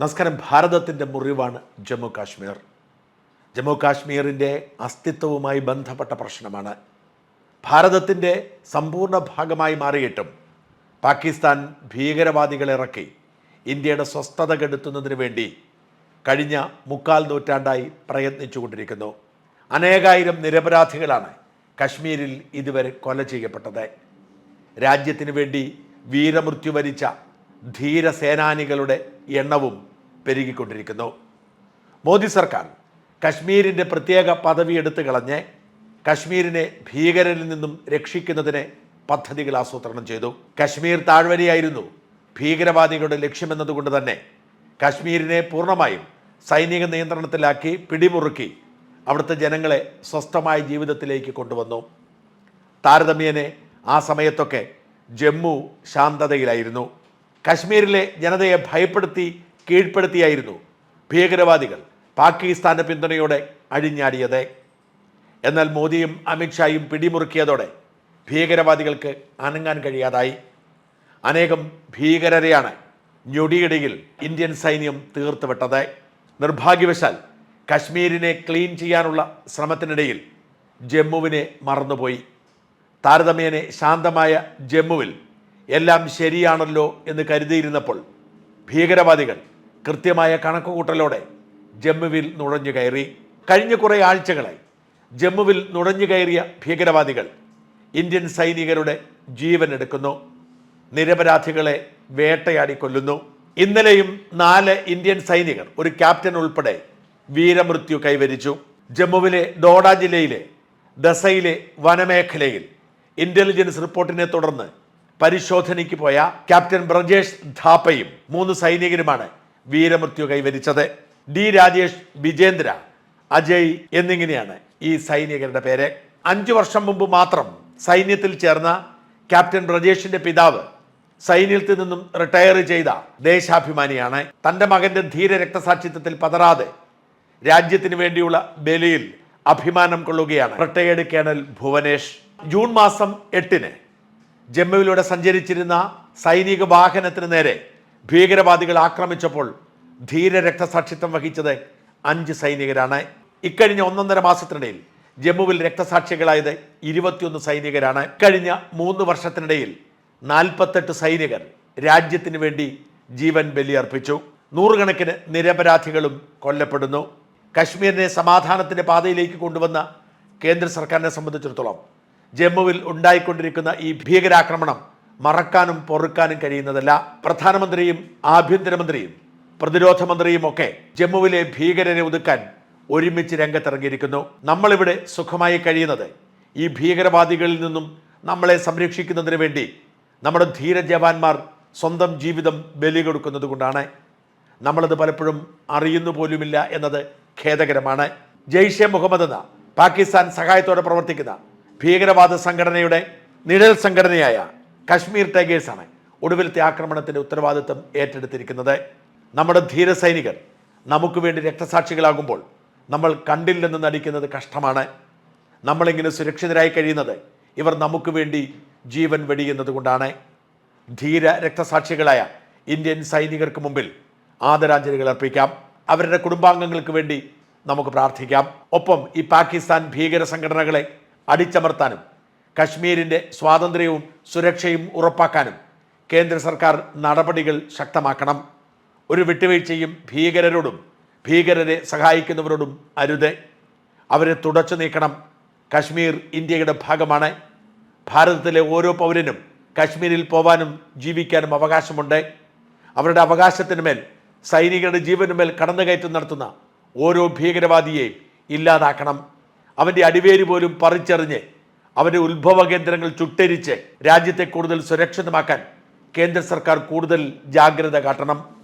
നമസ്കാരം. ഭാരതത്തിന്റെ മുറിവാണ് ജമ്മു കാശ്മീർ. ജമ്മു കാശ്മീരിന്റെ അസ്തിത്വവുമായി ബന്ധപ്പെട്ട പ്രശ്നമാണ്. ഭാരതത്തിന്റെ സമ്പൂർണ ഭാഗമായി മാറിയിട്ടും പാകിസ്ഥാൻ ഭീകരവാദികളെ ഇറക്കി ഇന്ത്യയുടെ സ്വസ്ഥത കെടുത്തുന്നതിന് വേണ്ടി കഴിഞ്ഞ മുക്കാൽ നൂറ്റാണ്ടായി പ്രയത്നിച്ചുകൊണ്ടിരിക്കുന്നു. അനേകായിരം നിരപരാധികളാണ് കശ്മീരിൽ ഇതുവരെ കൊല ചെയ്യപ്പെട്ടത്. രാജ്യത്തിന് വേണ്ടി വീരമൃത്യു വരിച്ച ധീരസേനാനികളുടെ എണ്ണവും പെരുകിക്കൊണ്ടിരിക്കുന്നു. മോദി സർക്കാർ കശ്മീരിന്റെ പ്രത്യേക പദവി എടുത്തു കളഞ്ഞ് കശ്മീരിനെ ഭീകരരിൽ നിന്നും രക്ഷിക്കുന്നതിന് പദ്ധതികൾ ആസൂത്രണം ചെയ്തു. കശ്മീർ താഴ്വരയായിരുന്നു ഭീകരവാദികളുടെ ലക്ഷ്യമെന്നതുകൊണ്ട് തന്നെ കശ്മീരിനെ പൂർണമായും സൈനിക നിയന്ത്രണത്തിലാക്കി പിടിമുറുക്കി അവിടുത്തെ ജനങ്ങളെ സ്വസ്ഥമായ ജീവിതത്തിലേക്ക് കൊണ്ടുവന്നു. താരതമ്യേനെ ആ സമയത്തൊക്കെ ജമ്മു ശാന്തതയിലായിരുന്നു. കശ്മീരിലെ ജനതയെ ഭയപ്പെടുത്തി കീഴ്പ്പെടുത്തിയായിരുന്നു ഭീകരവാദികൾ പാകിസ്ഥാന്റെ പിന്തുണയോടെ അഴിഞ്ഞാടിയത്. എന്നാൽ മോദിയും അമിത്ഷായും പിടിമുറുക്കിയതോടെ ഭീകരവാദികൾക്ക് അനങ്ങാൻ കഴിയാതായി. അനേകം ഭീകരരെയാണ് ഞൊടിയിടയിൽ ഇന്ത്യൻ സൈന്യം തീർത്തുവിട്ടത്. നിർഭാഗ്യവശാൽ കശ്മീരിനെ ക്ലീൻ ചെയ്യാനുള്ള ശ്രമത്തിനിടയിൽ ജമ്മുവിനെ മറന്നുപോയി. താരതമ്യേനെ ശാന്തമായ ജമ്മുവിൽ എല്ലാം ശരിയാണല്ലോ എന്ന് കരുതിയിരുന്നപ്പോൾ ഭീകരവാദികൾ കൃത്യമായ കണക്കുകൂട്ടലോടെ ജമ്മുവിൽ നുഴഞ്ഞു കയറി കഴിഞ്ഞ കുറേ ആഴ്ചകളായി ജമ്മുവിൽ നുഴഞ്ഞു കയറിയ ഭീകരവാദികൾ ഇന്ത്യൻ സൈനികരുടെ ജീവൻ എടുക്കുന്നു. നിരപരാധികളെ വേട്ടയാടി കൊല്ലുന്നു. ഇന്നലെയും നാല് ഇന്ത്യൻ സൈനികർ ഒരു ക്യാപ്റ്റൻ ഉൾപ്പെടെ വീരമൃത്യു കൈവരിച്ചു. ജമ്മുവിലെ ഡോഡ ജില്ലയിലെ ദസയിലെ വനമേഖലയിൽ ഇന്റലിജൻസ് റിപ്പോർട്ടിനെ തുടർന്ന് പരിശോധനയ്ക്ക് പോയ ക്യാപ്റ്റൻ ബ്രജേഷ് ധാപ്പയും മൂന്ന് സൈനികരുമാണ് വീരമൃത്യു കൈവരിച്ചത് ഡി രാജേഷ് വിജേന്ദ്ര അജയ് എന്നിങ്ങനെയാണ് ഈ സൈനികരുടെ പേര്. അഞ്ചു വർഷം മുമ്പ് മാത്രം സൈന്യത്തിൽ ചേർന്ന ക്യാപ്റ്റൻ ബ്രജേഷിന്റെ പിതാവ് സൈന്യത്തിൽ നിന്നും റിട്ടയർ ചെയ്ത ദേശാഭിമാനിയാണ്. തന്റെ മകന്റെ ധീര രക്തസാക്ഷിത്വത്തിൽ പതറാതെ രാജ്യത്തിന് വേണ്ടിയുള്ള ബലിയിൽ അഭിമാനം കൊള്ളുകയാണ് റിട്ടയേർഡ് കേണൽ ഭുവനേഷ്. ജൂൺ മാസം എട്ടിന് ജമ്മുവിലൂടെ സഞ്ചരിച്ചിരുന്ന സൈനിക വാഹനത്തിന് നേരെ ഭീകരവാദികൾ ആക്രമിച്ചപ്പോൾ ധീര രക്തസാക്ഷിത്വം വഹിച്ചത് അഞ്ച് സൈനികരാണ്. ഇക്കഴിഞ്ഞ ഒന്നൊന്നര മാസത്തിനിടയിൽ ജമ്മുവിൽ രക്തസാക്ഷികളായത് ഇരുപത്തിയൊന്ന് സൈനികരാണ്. കഴിഞ്ഞ മൂന്ന് വർഷത്തിനിടയിൽ നാൽപ്പത്തെട്ട് സൈനികർ രാജ്യത്തിന് വേണ്ടി ജീവൻ ബലിയർപ്പിച്ചു. നൂറുകണക്കിന് നിരപരാധികളും കൊല്ലപ്പെടുന്നു. കശ്മീരിനെ സമാധാനത്തിന്റെ പാതയിലേക്ക് കൊണ്ടുവന്ന കേന്ദ്ര സർക്കാരിനെ സംബന്ധിച്ചിടത്തോളം ജമ്മുവിൽ ഉണ്ടായിക്കൊണ്ടിരിക്കുന്ന ഈ ഭീകരാക്രമണം മറക്കാനും പൊറുക്കാനും കഴിയുന്നതല്ല. പ്രധാനമന്ത്രിയും ആഭ്യന്തരമന്ത്രിയും പ്രതിരോധ മന്ത്രിയുമൊക്കെ ജമ്മുവിലെ ഭീകരരെ ഒതുക്കാൻ ഒരുമിച്ച് രംഗത്തിറങ്ങിയിരിക്കുന്നു. നമ്മളിവിടെ സുഖമായി കഴിയുന്നത് ഈ ഭീകരവാദികളിൽ നിന്നും നമ്മളെ സംരക്ഷിക്കുന്നതിന് വേണ്ടി നമ്മുടെ ധീര ജവാന്മാർ സ്വന്തം ജീവിതം ബലി കൊടുക്കുന്നത് കൊണ്ടാണ്. നമ്മളത് പലപ്പോഴും അറിയുന്നു പോലുമില്ല എന്നത് ഖേദകരമാണ്. ജെയ്ഷെ മുഹമ്മദ് എന്ന പാകിസ്ഥാൻ സഹായത്തോടെ പ്രവർത്തിക്കുന്ന ഭീകരവാദ സംഘടനയുടെ നിഴൽ സംഘടനയായ കശ്മീർ ടൈഗേഴ്സാണ് ഒടുവിലത്തെ ആക്രമണത്തിന്റെ ഉത്തരവാദിത്വം ഏറ്റെടുത്തിരിക്കുന്നത്. നമ്മുടെ ധീരസൈനികർ നമുക്ക് വേണ്ടി രക്തസാക്ഷികളാകുമ്പോൾ നമ്മൾ കണ്ടില്ലെന്ന് നടിക്കുന്നത് കഷ്ടമാണ്. നമ്മളിങ്ങനെ സുരക്ഷിതരായി കഴിയുന്നത് ഇവർ നമുക്ക് വേണ്ടി ജീവൻ വെടിയുന്നത് കൊണ്ടാണ്. ധീര രക്തസാക്ഷികളായ ഇന്ത്യൻ സൈനികർക്ക് മുമ്പിൽ ആദരാഞ്ജലികൾ അർപ്പിക്കാം. അവരുടെ കുടുംബാംഗങ്ങൾക്ക് വേണ്ടി നമുക്ക് പ്രാർത്ഥിക്കാം. ഒപ്പം ഈ പാകിസ്ഥാൻ ഭീകര സംഘടനകളെ അടിച്ചമർത്താനും കശ്മീരിന്റെ സ്വാതന്ത്ര്യവും സുരക്ഷയും ഉറപ്പാക്കാനും കേന്ദ്ര സർക്കാർ നടപടികൾ ശക്തമാക്കണം. ഒരു വിട്ടുവീഴ്ചയും ഭീകരരോടും ഭീകരരെ സഹായിക്കുന്നവരോടും അരുത്. അവരെ തുടച്ചു നീക്കണം. കശ്മീർ ഇന്ത്യയുടെ ഭാഗമാണ്. ഭാരതത്തിലെ ഓരോ പൗരനും കശ്മീരിൽ പോവാനും ജീവിക്കാനും അവകാശമുണ്ട്. അവരുടെ അവകാശത്തിനുമേൽ സൈനികരുടെ ജീവനുമേൽ കടന്നുകയറ്റം നടത്തുന്ന ഓരോ ഭീകരവാദിയെയും ഇല്ലാതാക്കണം. അവന്റെ അടിവേര് പോലും പറിച്ചെറിഞ്ഞ് അവന്റെ ഉത്ഭവ കേന്ദ്രങ്ങൾ ചുട്ടരിച്ച് രാജ്യത്തെ കൂടുതൽ സുരക്ഷിതമാക്കാൻ കേന്ദ്ര സർക്കാർ കൂടുതൽ ജാഗ്രത കാട്ടണം.